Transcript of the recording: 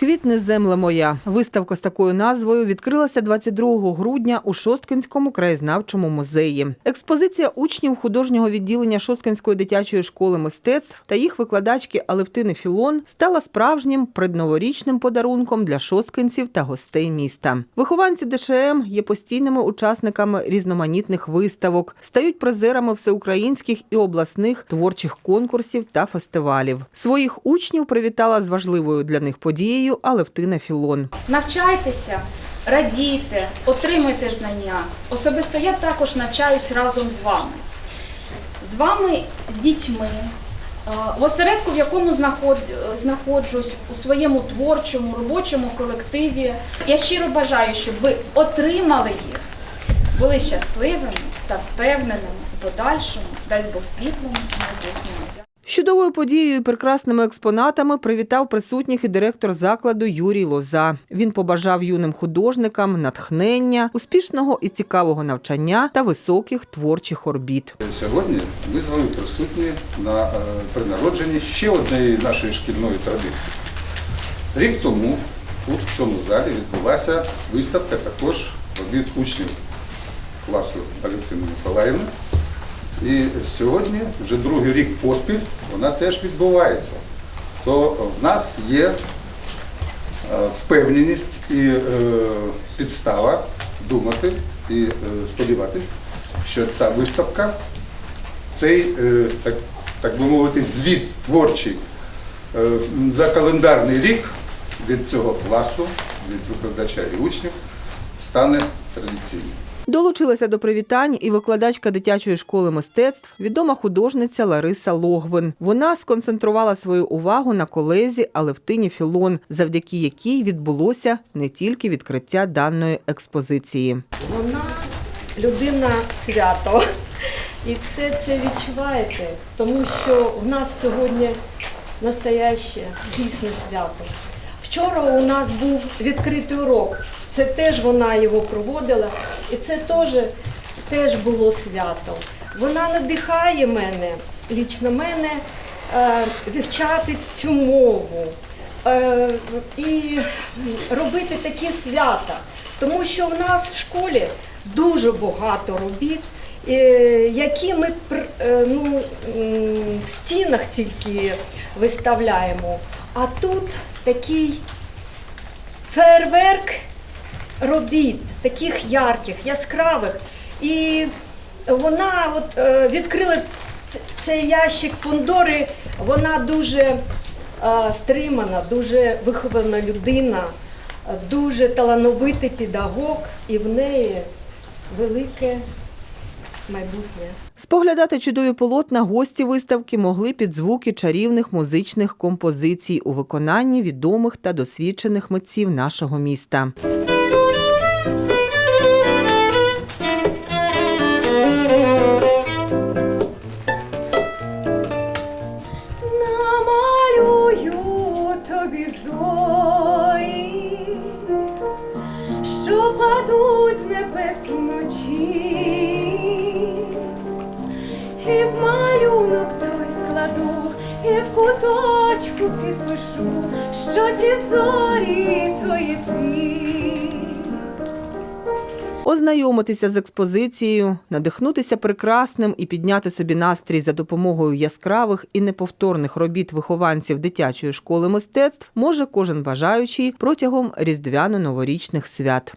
Квітне земля моя. Виставка з такою назвою відкрилася 22 грудня у Шосткинському краєзнавчому музеї. Експозиція учнів художнього відділення Шосткинської дитячої школи мистецтв та їх викладачки Алевтини Філон стала справжнім предноворічним подарунком для шосткинців та гостей міста. Вихованці ДШМ є постійними учасниками різноманітних виставок, стають призерами всеукраїнських і обласних творчих конкурсів та фестивалів. Своїх учнів привітала з важливою для них подією Алевтина Філон. Навчайтеся, радійте, отримуйте знання. Особисто я також навчаюсь разом з вами. З вами, з дітьми, е, в осередку, в якому е, знаходжусь у своєму творчому, робочому колективі. Я щиро бажаю, щоб ви отримали їх, були щасливими та впевненими у подальшому, дасть Бог світлому майбутньому. З Чудовою подією і прекрасними експонатами привітав присутніх і директор закладу Юрій Лоза. Він побажав юним художникам натхнення, успішного і цікавого навчання та високих творчих орбіт. Сьогодні ми з вами присутні на е, при народженні ще однієї нашої шкільної традиції. Рік тому тут, в цьому залі, відбулася виставка також робіт учнів класу Алексини Миколаївни. І сьогодні, вже другий рік поспіль, вона теж відбувається. То в нас є е, впевненість і е, підстава думати і е, сподіватись, що ця виставка, цей, так, так би мовити, звіт творчий за календарний рік від цього класу, від викладача і учнів, стане традиційним. Долучилася до привітань і викладачка дитячої школи мистецтв, відома художниця Лариса Логвин. Вона сконцентрувала свою увагу на колезі Алевтині Філон, завдяки якій відбулося не тільки відкриття даної експозиції. Вона людина свято. І все це відчуваєте, тому що в нас сьогодні настояще дійсне свято. Вчора у нас був відкритий урок. Це теж вона його проводила, і це теж, теж було свято. Вона надихає мене, лічно мене, е, вивчати цю мову е, і робити такі свята. Тому що в нас в школі дуже багато робіт, е, які ми ну, в стінах тільки виставляємо. А тут такий фейерверк робіт, таких ярких, яскравих. І вона от, е, відкрила цей ящик Пандори, вона дуже е, стримана, дуже вихована людина, дуже талановитий педагог, і в неї велике майбутнє. Споглядати чудові полотна гості виставки могли під звуки чарівних музичних композицій у виконанні відомих та досвідчених митців нашого міста. Що падуть з небес вночі, і в малюнок той складу, і в куточку підпишу, що ті зорі то є ти. Ознайомитися з експозицією, надихнутися прекрасним і підняти собі настрій за допомогою яскравих і неповторних робіт вихованців дитячої школи мистецтв може кожен бажаючий протягом різдвяно-новорічних свят.